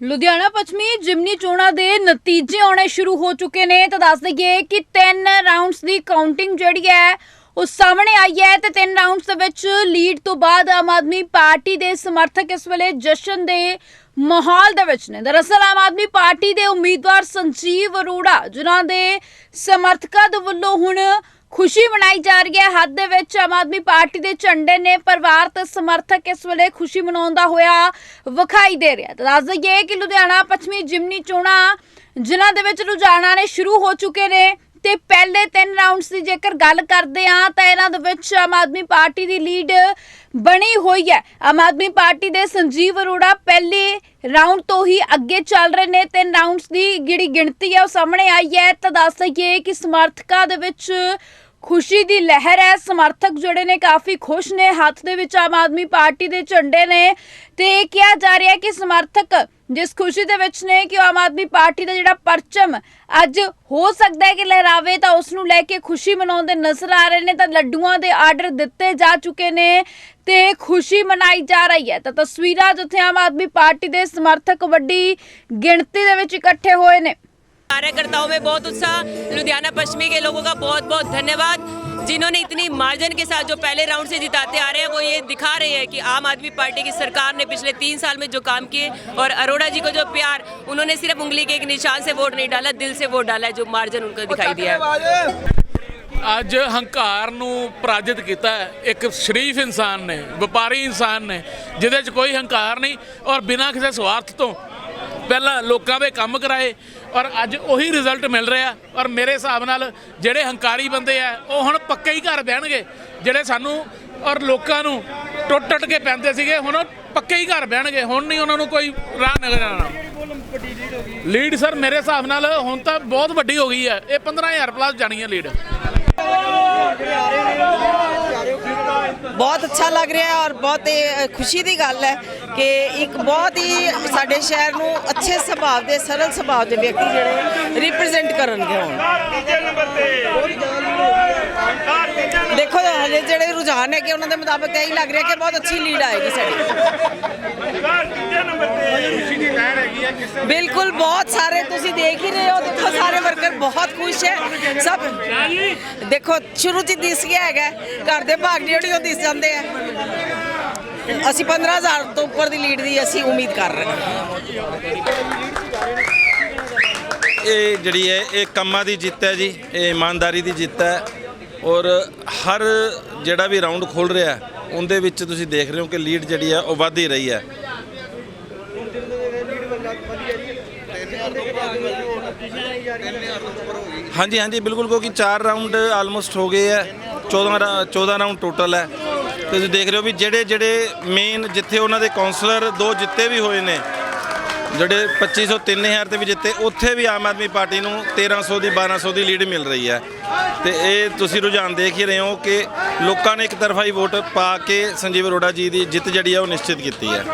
ਲੁਧਿਆਣਾ ਪੱਛਮੀ ਜਿਮਨੀ ਚੋਣਾਂ ਦੇ ਨਤੀਜੇ ਆਉਣੇ ਸ਼ੁਰੂ ਹੋ ਚੁੱਕੇ ਨੇ। ਤਾਂ ਦੱਸ ਦਈਏ ਕਿ ਤਿੰਨ ਰਾਉਂਡਸ ਦੀ ਕਾਊਂਟਿੰਗ ਜਿਹੜੀ ਹੈ, ਉਹ ਸਾਹਮਣੇ ਆਈ ਹੈ ਤੇ ਤਿੰਨ ਰਾਉਂਡਸ ਦੇ ਵਿੱਚ ਲੀਡ ਤੋਂ ਬਾਅਦ ਆਮ ਆਦਮੀ ਪਾਰਟੀ ਦੇ ਸਮਰਥਕ ਇਸ ਵੇਲੇ ਜਸ਼ਨ ਦੇ ਮਾਹੌਲ ਦੇ ਵਿੱਚ ਨੇ। ਦਰਅਸਲ ਆਮ ਆਦਮੀ ਪਾਰਟੀ ਦੇ ਉਮੀਦਵਾਰ ਸੰਜੀਵ ਅਰੋੜਾ, ਜਿਨ੍ਹਾਂ ਦੇ ਸਮਰਥਕਾਂ ਦੇ ਵੱਲੋਂ ਹੁਣ ਖੁਸ਼ੀ ਮਨਾਈ ਜਾ ਰਹੀ ਹੈ। ਹੱਦ ਦੇ ਵਿੱਚ ਆਮ ਆਦਮੀ ਪਾਰਟੀ ਦੇ ਝੰਡੇ ਨੇ ਪਰਿਵਾਰ ਤੇ ਸਮਰਥਕ ਇਸ ਵੇਲੇ ਖੁਸ਼ੀ ਮਨਾਉਂਦਾ ਹੋਇਆ ਵਿਖਾਈ ਦੇ ਰਿਹਾ ਤਾਂ ਦੱਸ ਦਈਏ ਕਿ ਲੁਧਿਆਣਾ, ਪੱਛਮੀ ਜਿਮਨੀ ਚੋਣਾਂ ਜਿਨ੍ਹਾਂ ਦੇ ਵਿੱਚ ਰੁਝਾਨਾਂ ਨੇ ਸ਼ੁਰੂ ਹੋ ਚੁੱਕੇ ਨੇ। ਤੇ ਪਹਿਲੇ ਤਿੰਨ ਰਾਉਂਡਸ ਦੀ ਜੇਕਰ ਗੱਲ ਕਰਦੇ ਆ ਤਾਂ ਇਹਨਾਂ ਦੇ ਵਿੱਚ ਆਮ ਆਦਮੀ ਪਾਰਟੀ ਦੀ ਲੀਡ ਬਣੀ ਹੋਈ ਹੈ। ਆਮ ਆਦਮੀ ਪਾਰਟੀ ਦੇ ਸੰਜੀਵ ਅਰੋੜਾ ਪਹਿਲੇ ਰਾਉਂਡ ਤੋਂ ਹੀ ਅੱਗੇ ਚੱਲ ਰਹੇ ਨੇ। ਤਿੰਨ ਰਾਉਂਡਸ ਦੀ ਜਿਹੜੀ ਗਿਣਤੀ ਹੈ ਉਹ ਸਾਹਮਣੇ ਆਈ ਹੈ। ਤਾਂ ਦੱਸ ਦਈਏ ਕਿ ਸਮਰਥਕਾਂ ਦੇ ਵਿੱਚ ਖੁਸ਼ੀ ਦੀ ਲਹਿਰ ਹੈ। ਸਮਰਥਕ ਜਿਹੜੇ ਨੇ ਕਾਫੀ ਖੁਸ਼ ਨੇ। ਹੱਥ ਦੇ ਵਿੱਚ ਆਮ ਆਦਮੀ ਪਾਰਟੀ ਦੇ ਝੰਡੇ ਨੇ। ਤੇ ਇਹ ਕਿਹਾ ਜਾ ਰਿਹਾ ਹੈ ਕਿ ਸਮਰਥਕ ਜਿਸ ਖੁਸ਼ੀ ਦੇ ਵਿੱਚ ਨੇ ਕਿ ਉਹ ਆਮ ਆਦਮੀ ਪਾਰਟੀ ਦਾ ਜਿਹੜਾ ਪਰਚਮ ਅੱਜ ਹੋ ਸਕਦਾ ਹੈ ਕਿ ਲਹਿਰਾਵੇ, ਤਾਂ ਉਸ ਨੂੰ ਲੈ ਕੇ ਖੁਸ਼ੀ ਮਨਾਉਂਦੇ ਨਜ਼ਰ ਆ ਰਹੇ ਨੇ। ਤਾਂ ਲੱਡੂਆਂ ਦੇ ਆਰਡਰ ਦਿੱਤੇ ਜਾ ਚੁੱਕੇ ਨੇ ਤੇ ਖੁਸ਼ੀ ਮਨਾਈ ਜਾ ਰਹੀ ਹੈ। ਤਾਂ ਤਸਵੀਰਾਂ ਜਿੱਥੇ ਆਮ ਆਦਮੀ ਪਾਰਟੀ ਦੇ ਸਮਰਥਕ ਵੱਡੀ ਗਿਣਤੀ ਦੇ ਵਿੱਚ ਇਕੱਠੇ ਹੋਏ ਨੇ। कार्यकर्ताओं में बहुत उत्साह लुधियाना पश्चिमी के लोगों का बहुत बहुत धन्यवाद जिन्होंने इतनी मार्जिन के साथ जो पहले राउंड से जिताते आ रहे हैं वो ये दिखा रहे हैं कि आम आदमी पार्टी की सरकार ने पिछले तीन साल में जो काम किए और अरोड़ा जी को जो प्यार उन्होंने सिर्फ उंगली के एक निशान से वोट नहीं डाला दिल से वोट डाला है जो मार्जिन उनको दिखाई दिया है ਅੱਜ ਹੰਕਾਰ ਨੂੰ ਪਰਾਜਿਤ ਕੀਤਾ ਹੈ ਇੱਕ ਸ਼ਰੀਫ ਇਨਸਾਨ ਨੇ ਵਪਾਰੀ ਇਨਸਾਨ ਨੇ ਜਿਹਦੇ 'ਚ ਕੋਈ ਹੰਕਾਰ ਨਹੀਂ ਔਰ ਬਿਨਾਂ ਕਿਸੇ ਸਵਾਰਥ ਤੋਂ ਪਹਿਲਾਂ ਲੋਕਾਂ ਦੇ ਕੰਮ ਕਰਾਏ ਔਰ ਅੱਜ ਉਹੀ ਰਿਜ਼ਲਟ ਮਿਲ ਰਿਹਾ। ਔਰ ਮੇਰੇ ਹਿਸਾਬ ਨਾਲ ਜਿਹੜੇ ਹੰਕਾਰੀ ਬੰਦੇ ਆ, ਉਹ ਹੁਣ ਪੱਕੇ ਹੀ ਘਰ ਬਹਿਣਗੇ, ਜਿਹੜੇ ਸਾਨੂੰ ਔਰ ਲੋਕਾਂ ਨੂੰ ਟੁੱਟ ਟੁੱਟ ਕੇ ਪੈਂਦੇ ਸੀਗੇ, ਹੁਣ ਪੱਕੇ ਹੀ ਘਰ ਬਹਿਣਗੇ। ਹੁਣ ਨਹੀਂ ਉਹਨਾਂ ਨੂੰ ਕੋਈ ਰਾਹ ਨਜ਼ਰ ਆਉਣਾ। ਲੀਡ ਸਰ ਮੇਰੇ ਹਿਸਾਬ ਨਾਲ ਹੁਣ ਤਾਂ ਬਹੁਤ ਵੱਡੀ ਹੋ ਗਈ ਹੈ। ਇਹ 15000 ਪਲੱਸ ਜਾਣੀ ਹੈ ਲੀਡ ਬਹੁਤ ਅੱਛਾ ਲੱਗ ਰਿਹਾ ਹੈ ਔਰ ਬਹੁਤ ਇਹ ਖੁਸ਼ੀ ਦੀ ਗੱਲ ਹੈ ਕਿ ਇੱਕ ਬਹੁਤ ਹੀ ਸਾਡੇ ਸ਼ਹਿਰ ਨੂੰ ਅੱਛੇ ਸੁਭਾਅ ਦੇ, ਸਰਲ ਸੁਭਾਅ ਦੇ ਵਿਅਕਤੀ ਜਿਹੜੇ ਰਿਪਰੈਜ਼ੈਂਟ ਕਰਨਗੇ ਹੁਣ। ਦੇਖੋ ਹਲੇ ਜਿਹੜੇ ਰੁਝਾਨ ਹੈਗੇ, ਉਹਨਾਂ ਦੇ ਮੁਤਾਬਕ ਇਹ ਹੀ ਲੱਗ ਰਿਹਾ ਕਿ ਬਹੁਤ ਅੱਛੀ ਲੀਡ ਆਏਗੀ ਸਾਡੀ। ਬਿਲਕੁਲ ਬਹੁਤ ਸਾਰੇ ਤੁਸੀਂ ਦੇਖ ਹੀ ਰਹੇ ਹੋ, ਦੇਖੋ ਸਾਰੇ ਵਰਕਰ ਬਹੁਤ ਖੁਸ਼ ਹੈ। ਸਭ ਦੇਖੋ, ਸ਼ੁਰੂ ਚ ਦਿਸ ਗਿਆ ਹੈਗਾ, ਘਰ ਦੇ ਭਾਗ ਜਿਹੜੀ ਉਹ ਦਿਸ ਜਾਂਦੇ ਆ। ਅਸੀਂ 15000 ਤੋਂ ਉੱਪਰ ਦੀ ਲੀਡ ਦੀ ਅਸੀਂ ਉਮੀਦ ਕਰ ਰਹੇ ਹਾਂ। ਇਹ ਜਿਹੜੀ ਹੈ, ਇਹ ਕੰਮਾਂ ਦੀ ਜਿੱਤ ਹੈ ਜੀ, ਇਹ ਇਮਾਨਦਾਰੀ ਦੀ ਜਿੱਤ ਹੈ। ਔਰ ਹਰ ਜਿਹੜਾ ਵੀ ਰਾਉਂਡ ਖੋਲ ਰਿਹਾ, ਉਹਦੇ ਵਿੱਚ ਤੁਸੀਂ ਦੇਖ ਰਹੇ ਹੋ ਕਿ ਲੀਡ ਜਿਹੜੀ ਹੈ, ਉਹ ਵੱਧ ਹੀ ਰਹੀ ਹੈ। ਹਾਂਜੀ ਹਾਂਜੀ, ਬਿਲਕੁਲ, ਕਿਉਂਕਿ 4 ਰਾਉਂਡ ਆਲਮੋਸਟ ਹੋ ਗਏ ਹੈ। 14 ਰਾ- 14 ਰਾਉਂਡ ਟੋਟਲ ਹੈ। ਤੇ ਤੁਸੀਂ ਦੇਖ ਰਹੇ ਹੋ ਵੀ ਜਿਹੜੇ ਜਿਹੜੇ ਮੇਨ ਜਿੱਥੇ ਉਹਨਾਂ ਦੇ ਕਾਉਂਸਲਰ ਦੋ ਜਿੱਤੇ ਵੀ ਹੋਏ ਨੇ, ਜਿਹੜੇ 2500 3000 ਤੇ ਵੀ ਜਿੱਤੇ, ਉੱਥੇ ਵੀ ਆਮ ਆਦਮੀ ਪਾਰਟੀ ਨੂੰ 1300 ਦੀ 1200 ਦੀ ਲੀਡ ਮਿਲ ਰਹੀ ਹੈ। ਤੇ ਇਹ ਤੁਸੀਂ ਰੁਝਾਨ ਦੇਖ ਹੀ ਰਹੇ ਹੋ ਕਿ ਲੋਕਾਂ ਨੇ ਇੱਕ ਤਰਫਾ ਹੀ ਵੋਟ ਪਾ ਕੇ ਸੰਜੀਵ ਅਰੋੜਾ ਜੀ ਦੀ ਜਿੱਤ ਜਿਹੜੀ ਹੈ ਉਹ ਨਿਸ਼ਚਿਤ ਕੀਤੀ ਹੈ।